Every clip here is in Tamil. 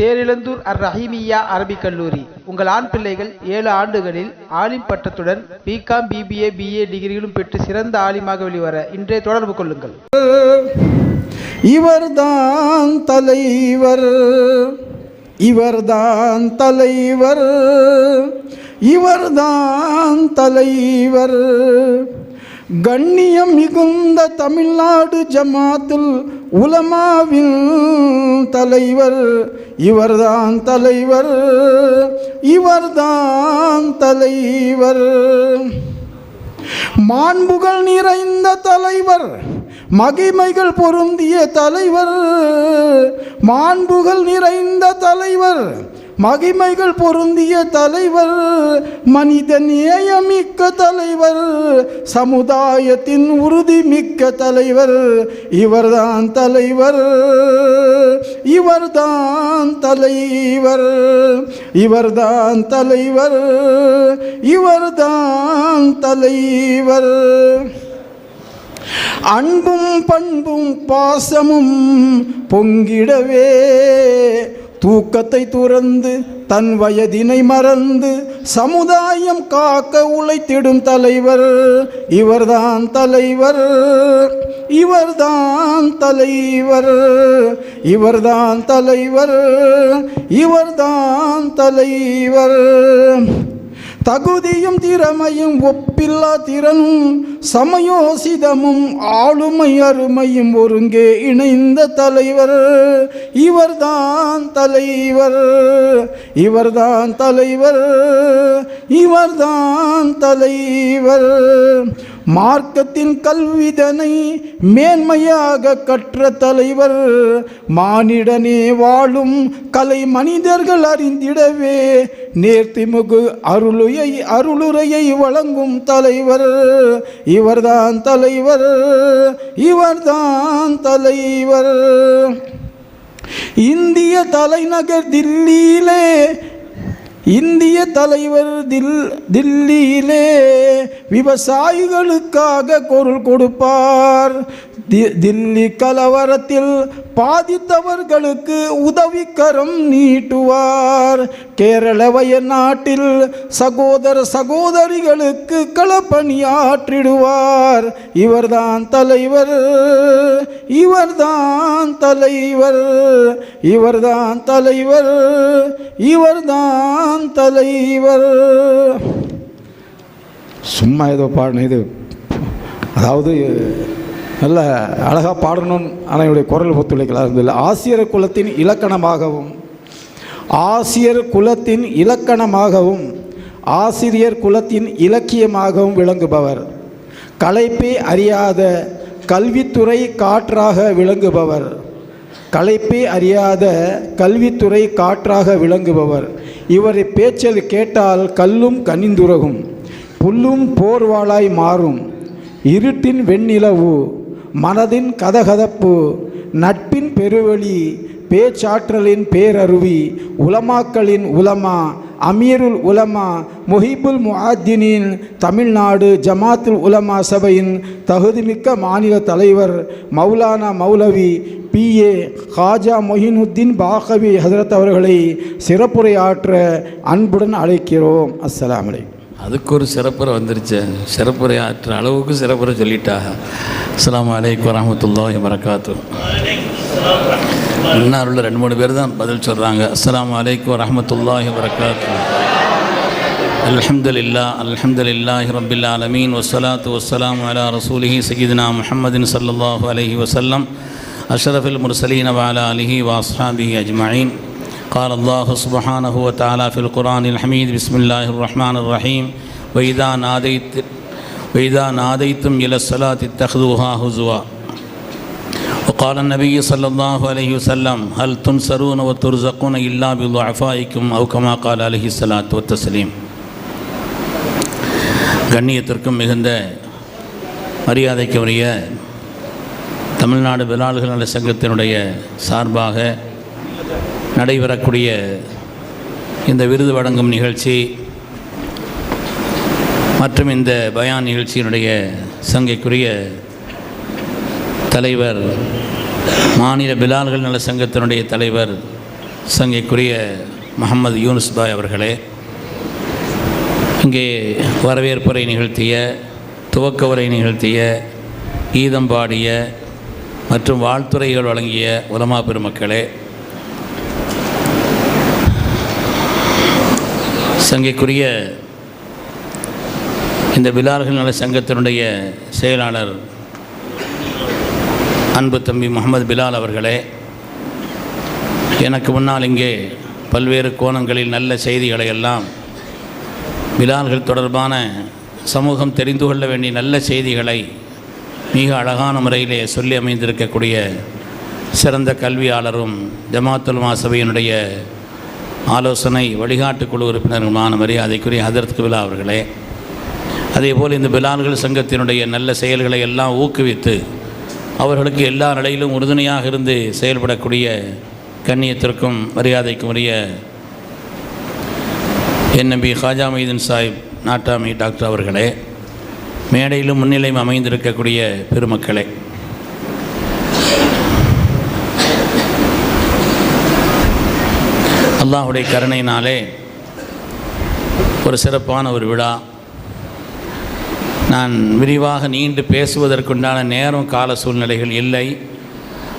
தேரிழந்தூர் அர் ரஹீமியா அரபிக் கல்லூரி. உங்கள் ஆண் பிள்ளைகள் ஏழு ஆண்டுகளில் ஆலிம் பட்டத்துடன் பிகாம் பிபிஏ பிஏ டிகிரிகளும் பெற்று சிறந்த ஆலிமாக வெளிவர இன்றே தொடர்பு கொள்ளுங்கள். இவர்தான் தலைவர். இவர்தான் தலைவர். இவர்தான் தலைவர். கண்ணியம் மிகுந்த தமிழ்நாடு ஜமாத்துல் உலமாவின் தலைவர் இவர்தான் தலைவர் இவர்தான் தலைவர். மாண்புகள் நிறைந்த தலைவர் மகிமைகள் பொருந்திய தலைவர் மாண்புகள் நிறைந்த தலைவர் மகிமைகள் பொருந்திய தலைவர் மனித நேயமிக்க தலைவர் சமுதாயத்தின் உறுதி மிக்க தலைவர் இவர்தான் தலைவர் இவர்தான் தலைவர் இவர்தான் தலைவர் இவர்தான் தலைவர். அன்பும் பண்பும் பாசமும் பொங்கிடவே தூக்கத்தை துறந்து தன் வயதினை மறந்து சமுதாயம் காக்க உழைத்திடும் தலைவர் இவர்தான் தலைவர் இவர்தான் தலைவர் இவர்தான் தலைவர் இவர்தான் தலைவர். தகுதியும் திறமையும் ஒப்பில்லா திறனும் சமயோசிதமும் ஆளுமை அருமையும் ஒருங்கே இணைந்த தலைவர். இவர்தான் தலைவர். இவர்தான் தலைவர். இவர்தான் தலைவர். மார்க்கத்தின் கல்விதனை மேன்மையாக கற்ற தலைவர் மானிடனே வாழும் கலை மனிதர்கள் அறிந்திடவே நேர்த்திமுகு அருளுயை அருளுரையை வழங்கும் தலைவர் இவர்தான் தலைவர் இவர்தான் தலைவர். இந்திய தலைநகர் தில்லியிலே இந்திய தலைவர் தில் தில்லியிலே விவசாயிகளுக்காக குரல் கொடுப்பார். தி- தில்லி கலவரத்தில் பாதித்தவர்களுக்கு உதவிக்கரம் நீட்டுவார். கேரள வயநாட்டில் சகோதர சகோதரிகளுக்கு களப்பணியாற்றிடுவார். இவர்தான் தலைவர் இவர்தான் தலைவர் இவர்தான் தலைவர் இவர்தான் தலைவர். சும்மா ஏதோ பாடணும் இது அதாவது நல்ல அழகாக பாடணும் ஆனால் என்னுடைய குரல் ஒத்துழைக்கலாம் இருந்ததில்லை ஆசிரியர் குலத்தின் இலக்கணமாகவும் ஆசிரியர் குலத்தின் இலக்கணமாகவும் ஆசிரியர் குலத்தின் இலக்கியமாகவும் விளங்குபவர். களைப்பே அறியாத கல்வித்துறை காற்றாக விளங்குபவர். களைப்பே அறியாத கல்வித்துறை காற்றாக விளங்குபவர். இவரை பேச்சல் கேட்டால் கல்லும் கனிந்துரகும். புல்லும் போர்வாளாய் மாறும். இருட்டின் வெண்ணிலவு மனதின் கதகதப்பு நட்பின் பெருவழி பேச்சாற்றலின் பேரருவி உலமாக்களின் உலமா அமீருல் உலமா முஹிபுல் முஹாத்தினின் தமிழ்நாடு ஜமாத்துல் உலமா சபையின் தகுதிமிக்க மாநில தலைவர் மௌலானா மௌலவி பி. ஏ. ஹாஜா மொஹினுத்தீன் பாகவி ஹசரத் அவர்களை சிறப்புரையாற்ற அன்புடன் அழைக்கிறோம். அஸ்லாம் அலைக்கும். அதுக்கு ஒரு சிறப்புரை வந்துருச்சு. சிறப்புரை ஆற்ற அளவுக்கு சிறப்புரை சொல்லிட்டாங்க. அஸ்லாம் அலைக்கு வரமத்துல்லா வரகாத்து இன்னாருள்ள ரெண்டு மூணு பேர் தான் பதில் சொல்கிறாங்க அஸ்ஸலாமு அலைக்கும் வரஹ்மத்துல்லாஹி வரகாத்து அல்ஹம்துலில்லா அல்ஹம்துலில்லாஹி ரப்பில் ஆலமீன் வஸ்ஸலாத்து வஸ்ஸலாமு அலா ரசூலிஹி சய்யிதுனா முஹம்மதின் ஸல்லல்லாஹு அலைஹி வஸல்லம் அஷ்ரஃபில் முர்சலீன வஅலா ஆலிஹி வஅஸ்ஹாபிஹி அஜ்மஈன் قال الله سبحانه وتعالى في القرآن الحميد بسم الله الرحمن الرحيم وإذا ناديت وإذا ناديتم إلى الصلاة اتخذوها هزوا وقال النبي صلى الله عليه وسلم هل تنصرون وترزقون إلا بضعفائكم أو كما قال عليه الصلاة والتسليم கண்ணியத்திற்கும் மிகுந்த மரியாதைக்கு உரிய தமிழ்நாடு விலாள்கள் நல சங்கத்தினுடைய சார்பாக நடைபெறக்கூடிய இந்த விருது வழங்கும் நிகழ்ச்சி மற்றும் இந்த பயான் நிகழ்ச்சியினுடைய சங்கைக்குரிய தலைவர் மாநில பிலால்கள் நல சங்கத்தினுடைய தலைவர் சங்கைக்குரிய முகமது யூனுஸ் பாய் அவர்களே இங்கே வரவேற்புரை நிகழ்த்திய துவக்க உரை நிகழ்த்திய கீதம் பாடிய மற்றும் வாழ்த்துறைகள் வழங்கிய உலமா பெருமக்களே சங்கைக்குரிய இந்த பிலால்கள் நல சங்கத்தினுடைய செயலாளர் அன்பு தம்பி முகமது பிலால் அவர்களே எனக்கு முன்னால் இங்கே பல்வேறு கோணங்களில் நல்ல செய்திகளை எல்லாம் பிலால்கள் தொடர்பான சமூகம் தெரிந்து கொள்ள வேண்டிய நல்ல செய்திகளை மிக அழகான முறையிலே சொல்லி அமைந்திருக்கக்கூடிய சிறந்த கல்வியாளரும் ஜமாத்துல் சபையினுடைய ஆலோசனை வழிகாட்டு குழு உறுப்பினருமான மரியாதைக்குரிய ஹதரத் பிலா அவர்களே அதேபோல் இந்த பிலால்கள் சங்கத்தினுடைய நல்ல செயல்களை எல்லாம் ஊக்குவித்து அவர்களுக்கு எல்லா நிலையிலும் உறுதுணையாக இருந்து செயல்படக்கூடிய கண்ணியத்திற்கும் மரியாதைக்கும் உரிய என்எம்பி ஹாஜா மைதீன் சாஹிப் நாட்டாமி டாக்டர் அவர்களே மேடையிலும் முன்னிலையும் அமைந்திருக்கக்கூடிய பெருமக்களே. அல்லாஹுடைய கருணையினாலே ஒரு சிறப்பான ஒரு விழா நான் விரிவாக நீண்டு பேசுவதற்குண்டான நேரம் கால சூழ்நிலைகள் இல்லை.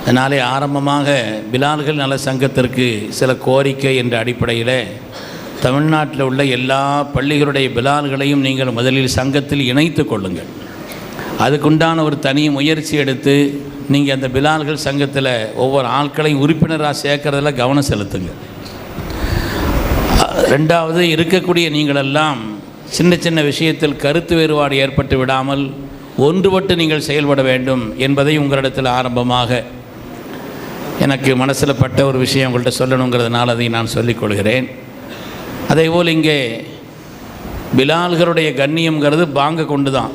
அதனாலே ஆரம்பமாக பிலால்கள் நல சங்கத்திற்கு சில கோரிக்கை என்ற அடிப்படையில் தமிழ்நாட்டில் உள்ள எல்லா பள்ளிகளுடைய பிலால்களையும் நீங்கள் முதலில் சங்கத்தில் இணைத்து கொள்ளுங்கள். அதுக்குண்டான ஒரு தனி முயற்சி எடுத்து நீங்கள் அந்த பிலால்கள் சங்கத்தில் ஒவ்வொரு ஆட்களையும் உறுப்பினராக சேர்க்கறதில் கவனம் செலுத்துங்க. ரெண்டாவது இருக்கக்கூடிய நீங்களெல்லாம் சின்ன சின்ன விஷயத்தில் கருத்து வேறுபாடு ஏற்பட்டு விடாமல் ஒன்றுபட்டு நீங்கள் செயல்பட வேண்டும் என்பதை உங்களிடத்தில் ஆரம்பமாக எனக்கு மனசில் பட்ட ஒரு விஷயம் உங்கள்கிட்ட சொல்லணுங்கிறதுனால அதை நான் சொல்லிக்கொள்கிறேன் அதேபோல் இங்கே பிலால்களுடைய கண்ணியம்ங்கிறது பாங்கு கொண்டு தான்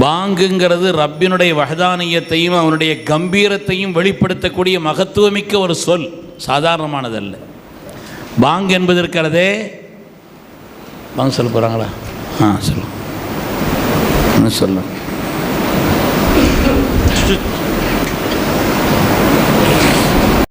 பாங்குங்கிறது ரப்பினுடைய வகதானியத்தையும் அவனுடைய கம்பீரத்தையும் வெளிப்படுத்தக்கூடிய மகத்துவமிக்க ஒரு சொல் சாதாரணமானதல்ல. பாங் என்பது இருக்கிறதே பாங்க சொல்ல போகிறாங்களா ஆ சொல்லுங்க. சொல்லு